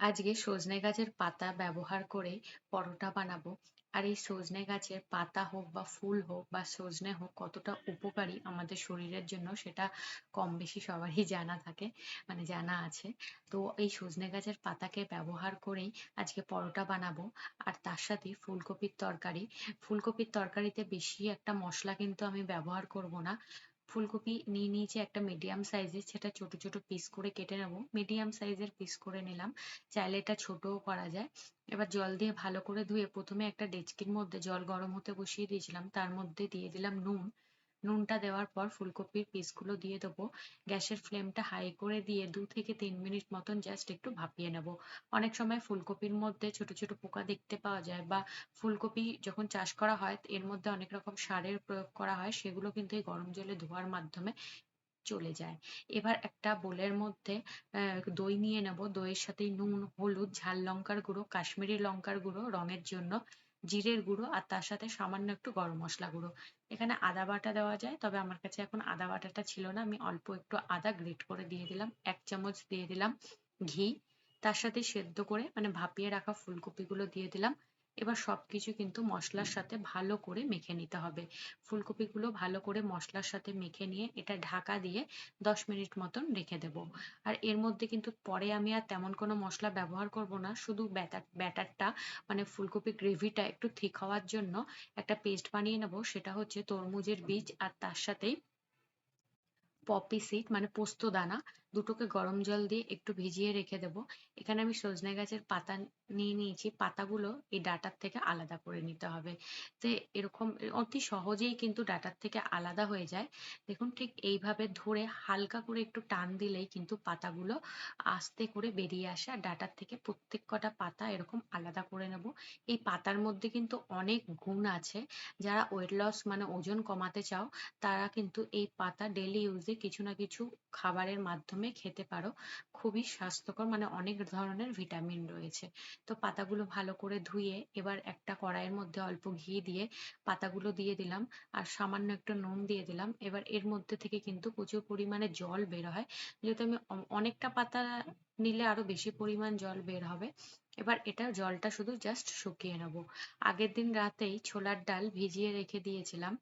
আজকে সজনে গাছের পাতা ব্যবহার করে পরোটা বানাবো। আর এই সজনে গাছের পাতা হোক বা ফুল হোক বা সজনে হোক, কতটা উপকারী আমাদের শরীরের জন্য সেটা কম বেশি সবারই জানা থাকে মানে জানা আছে। তো এই সজনে গাছের পাতাকে ব্যবহার করেই আজকে পরোটা বানাবো। আর তার সাথে ফুলকপির তরকারি। ফুলকপির তরকারিতে বেশি একটা মশলা কিন্তু আমি ব্যবহার করব না। ফুলকপি নিয়ে নিয়েছি একটা মিডিয়াম সাইজের সেটা ছোট ছোট পিস করে কেটে নেব। মিডিয়াম সাইজের পিস করে নিলাম। চাইলে এটা ছোটও করা যায়। এবার জল দিয়ে ভালো করে ধুয়ে প্রথমে একটা ডেচকির মধ্যে, জল গরম হতে বসিয়ে দিয়েছিলাম। তার মধ্যে দিয়ে দিলাম নুন। নুনটা দেওয়ার পর ফুলকপির পিসগুলো দিয়ে দেবো। গ্যাসের ফ্লেমটা হাই করে দিয়ে দু থেকে তিন মিনিট মতন জাস্ট একটু ভাপিয়ে নেব। অনেক সময় ফুলকপির মধ্যে ছোট ছোট পোকা দেখতে পাওয়া যায় বা ফুলকপি যখন চাষ করা হয়, এর মধ্যে অনেক রকম সারের প্রয়োগ করা হয়, সেগুলো কিন্তু এই গরম জলে ধোয়ার মাধ্যমে চলে যায়। এবার একটা বোলের মধ্যে দই নিয়ে নেব। দইয়ের সাথে নুন, হলুদ, ঝাল লঙ্কার গুঁড়ো, কাশ্মীরি লঙ্কার গুঁড়ো রঙের জন্য জিরের গুঁড়ো আর তার সাথে সামান্য একটু গরম মশলা গুঁড়ো। এখানে আদা বাটা দেওয়া যায়, তবে আমার কাছে এখন আদা বাটাটা ছিল না। আমি অল্প একটু আদা গ্রেট করে দিয়ে দিলাম, এক চামচ দিয়ে দিলাম ঘি। তার সাথে সেদ্ধ করে মানে ভাপিয়ে রাখা ফুলকপি গুলো দিয়ে দিলাম। এবার সবকিছু কিন্তু মশলার সাথে ভালো করে মেখে নিতে হবে। ফুলকপিগুলো ভালো করে মশলার সাথে মেখে নিয়ে এটা ঢাকা দিয়ে দশ মিনিট মতন রেখে দেব। আর এর মধ্যে কিন্তু পরে আমি আর তেমন কোনো মশলা ব্যবহার করব না, শুধু ব্যাটার, ব্যাটারটা মানে ফুলকপি গ্রেভিটা একটু ঠিক হওয়ার জন্য একটা পেস্ট বানিয়ে নেব, সেটা হচ্ছে তরমুজের বীজ আর তার সাথেই পপি সিড মানে পোস্ত দানা। দুটোকে গরম জল দিয়ে একটু ভিজিয়ে রেখে দেব। এখানে আমি সজনে গাছের পাতা নিয়ে নিয়েছি। পাতাগুলো এই ডাটার থেকে আলাদা করে নিতে হবে। তো এরকম অতি সহজেই কিন্তু ডাটার থেকে আলাদা হয়ে যায়। দেখুন ঠিক এইভাবে ধরে হালকা করে একটু টান দিলেই কিন্তু পাতাগুলো আস্তে করে বেরিয়ে আসে। আর ডাটার থেকে প্রত্যেক কটা পাতা এরকম আলাদা করে নেব। এই পাতার মধ্যে কিন্তু অনেক গুণ আছে। যারা ওয়েট লস মানে ওজন কমাতে চাও, তারা কিন্তু এই পাতা ডেলি ইউজে কিছু না কিছু খাবারের মাধ্যমে খেতে পারো। খুবই স্বাস্থ্যকর মানে অনেক ধরনের ভিটামিন রয়েছে। তো পাতাগুলো ভালো করে ধুয়ে এবার একটা কড়াইয়ের মধ্যে অল্প ঘি দিয়ে পাতাগুলো দিয়ে দিলাম আর সামান্য একটু নুন দিয়ে দিলাম। এবার এর মধ্যে থেকে কিন্তু প্রচুর পরিমাণে জল বের হয়। যেহেতু আমি অনেকটা পাতা নিলে আরও বেশি পরিমাণ জল বের হবে। এবার এটা জলটা শুধু জাস্ট শুকিয়ে নেব। আগের দিন রাতেই ছোলার ডাল ভিজিয়ে রেখে দিয়েছিলাম।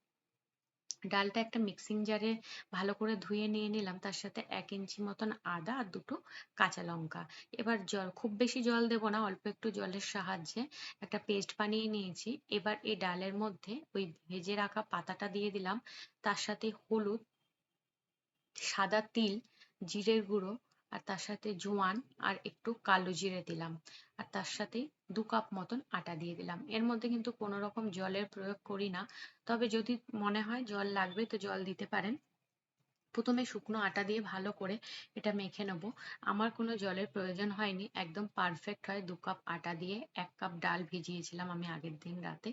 ডালটা একটা মিক্সিং জারে ভালো করে ধুয়ে নিয়ে নিলাম। তার সাথে এক ইঞ্চি মতন আদা আর দুটো কাঁচা লঙ্কা। এবার জল, খুব বেশি জল দেব না, অল্প একটু জলের সাহায্যে একটা পেস্ট বানিয়ে নিয়েছি। এবার এই ডালের মধ্যে ওই ভেজে রাখা পাতাটা দিয়ে দিলাম। তার সাথে হলুদ, সাদা তিল, জিরের গুঁড়ো আর তার সাথে জোয়ান আর একটু কালো জিরে দিলাম। আর তার সাথে দু কাপ মতন আটা দিয়ে দিলাম। এর মধ্যে কিন্তু কোনো রকম জলের প্রয়োগ করি না। তবে যদি মনে হয় জল লাগবে তো জল দিতে পারেন। প্রথমে শুকনো আটা দিয়ে ভালো করে এটা মেখে নেব। আমার কোনো জলের প্রয়োজন হয়নি, একদম পারফেক্ট হয়। দু কাপ আটা দিয়ে এক কাপ ডাল ভিজিয়েছিলাম আমি আগের দিন রাতে।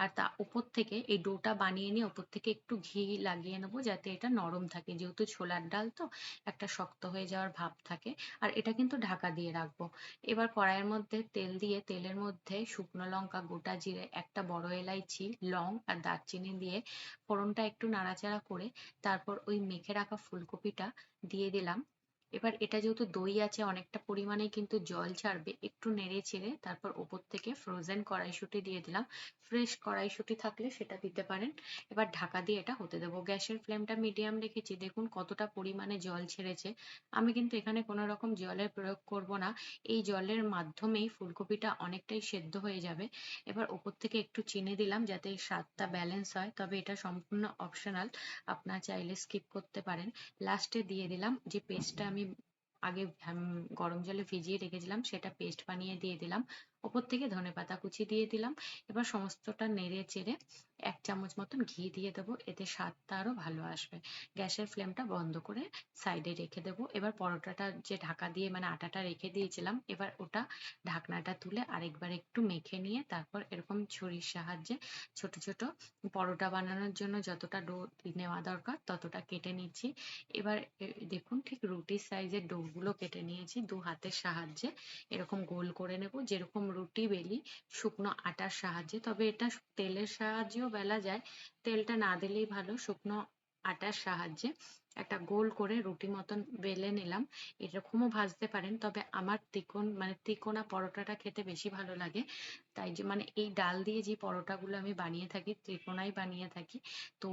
আর তা উপর থেকে এই ডোটা বানিয়ে নিয়ে উপর থেকে একটু ঘি লাগিয়ে নেব যাতে এটা নরম থাকে। যেহেতু ছোলার ডাল তো, একটা শক্ত হয়ে যাওয়ার ভাব থাকে। আর এটা কিন্তু ঢাকা দিয়ে রাখব। এবার কড়াইয়ের মধ্যে তেল দিয়ে, তেলের মধ্যে শুকনো লঙ্কা, গোটা জিরে, একটা বড় এলাইচি, লং আর দারচিনি দিয়ে ফোড়নটা একটু নাড়াচাড়া করে তারপর ওই মেখে রাখা ফুলকপিটা দিয়ে দিলাম। এবার এটা যেহেতু দই আছে, অনেকটা পরিমাণে কিন্তু জল ছাড়বে, একটু নেড়ে চেড়ে তারপর ওপর থেকে ফ্রোজেন কড়াইশুঁটি দিয়ে দিলাম। ফ্রেশ কড়াইশুঁটি থাকলে সেটা দিতে পারেন। এবার ঢাকা দিয়ে এটা হতে দেবো। গ্যাসের ফ্লেমটা মিডিয়াম রেখেছি। দেখুন কতটা পরিমাণে জল ছেড়েছে। আমি কিন্তু এখানে কোনো রকম জলের প্রয়োগ করব না। এই জলের মাধ্যমেই ফুলকপিটা অনেকটাই সেদ্ধ হয়ে যাবে। এবার ওপর থেকে একটু চিনি দিলাম যাতে স্বাদটা ব্যালেন্স হয়। তবে এটা সম্পূর্ণ অপশনাল আপনার চাইলে স্কিপ করতে পারেন। লাস্টে দিয়ে দিলাম যে পেস্টটা আমি আগে গরম জলে ভিজিয়ে রেখেছিলাম সেটা পেস্ট বানিয়ে দিয়ে দিলাম। ওপর থেকে ধনেপাতা কুচি দিয়ে দিলাম। এবার সমস্তটা নেড়ে চেড়ে এক চামচ মতন ঘি দিয়ে দেবো, এতে স্বাদটা আরও ভালো আসবে। গ্যাসের ফ্লেমটা বন্ধ করে সাইডে রেখে দেবো। এবার পরোটাটা যে ঢাকা দিয়ে মানে আটাটা রেখে দিয়েছিলাম, এবার ওটা ঢাকনাটা তুলে আরেকবার একটু মেখে নিয়ে তারপর এরকম ছুরির সাহায্যে ছোট ছোট পরোটা বানানোর জন্য যতটা ডো নেওয়া দরকার ততটা কেটে নিচ্ছি। এবার দেখুন ঠিক রুটির সাইজের ডোগুলো কেটে নিয়েছি। দু হাতের সাহায্যে এরকম গোল করে নেব। যেরকম রুটি, বেলি, শুকনো আটার সাহায্যে। তবে এটা তেলের সাহায্যেও বেলা যায়। তেলটা না দিলেই ভালো, শুকনো আটার সাহায্যে একটা গোল করে রুটি মতন বেলে নিলাম। এরকমও ভাজতে পারেন, তবে আমার তিকোন মানে তিকোনা পরোটাটা খেতে বেশি ভালো লাগে। তাই যে মানে এই ডাল দিয়ে যে পরোটাগুলো আমি বানিয়ে থাকি ত্রিকোণাই বানিয়ে থাকি, তো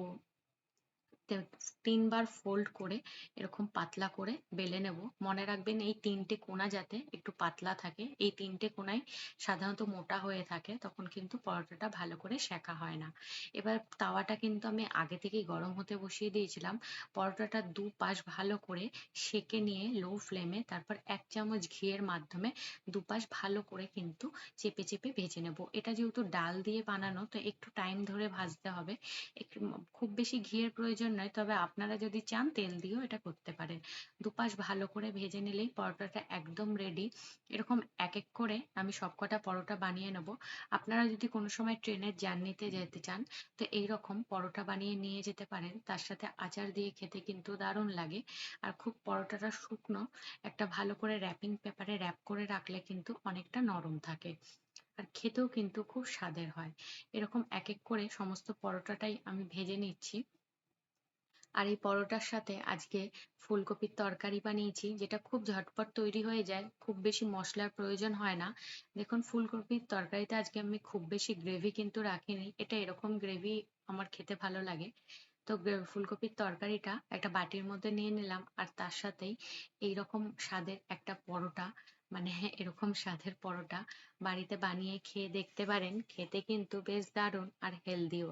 তিনবার ফোল্ড করে এরকম পাতলা করে বেলে নেব। মনে রাখবেন এই তিনটে কোনা যাতে একটু পাতলা থাকে, এই তিনটে কোনাই সাধারণত মোটা হয়ে থাকে, তখন কিন্তু পরোটাটা ভালো করে সেকা হয় না। এবার তাওয়াটা কিন্তু আমি আগে থেকেই গরম হতে বসিয়ে দিয়েছিলাম। পরোটাটা দু পাশ ভালো করে সেকে নিয়ে লো ফ্লেমে তারপর এক চামচ ঘিয়ের মাধ্যমে দুপাশ ভালো করে কিন্তু চেপে চেপে ভেজে নেব। এটা যেহেতু ডাল দিয়ে বানানো, তো একটু টাইম ধরে ভাজতে হবে। একটু খুব বেশি ঘিয়ের প্রয়োজন নয়, তবে আপনারা যদি চান তেল দিয়েও এটা করতে পারেন। দুপাশ ভালো করে ভেজে নিলেই পরোটাটা একদম রেডি এরকম এক এক করে আমি সবকটা পরোটা বানিয়ে নেব। আপনারা যদি কোনো সময় ট্রেনের জার্নিতে যেতে চান, তো এই রকম পরোটা বানিয়ে নিয়ে যেতে পারেন। তার সাথে আচার দিয়ে খেতে কিন্তু দারুণ লাগে। আর খুব পরোটাটা শুকনো, একটা ভালো করে র্যাপিং পেপারে র্যাপ করে রাখলে কিন্তু অনেকটা নরম থাকে। আর খেতেও কিন্তু খুব স্বাদের হয়। এরকম এক এক করে সমস্ত পরোটাটাই আমি ভেজে নিচ্ছি। আর এই পরোটার সাথে আজকে ফুলকপির তরকারি বানিয়েছি, যেটা খুব ঝটপট তৈরি হয়ে যায়, খুব বেশি মশলার প্রয়োজন হয় না। দেখুন, ফুলকপির তরকারিতে আজকে আমি খুব বেশি গ্রেভি কিন্তু রাখিনি, এটা এরকম গ্রেভি আমার খেতে ভালো লাগে। তো ফুলকপির তরকারিটা একটা বাটির মধ্যে নিয়ে নিলাম, আর তার সাথেই এইরকম স্বাদের একটা পরোটা মানে এরকম স্বাদের পরোটা বাড়িতে বানিয়ে খেয়ে দেখতে পারেন, খেতে কিন্তু বেশ দারুণ আর হেলদিও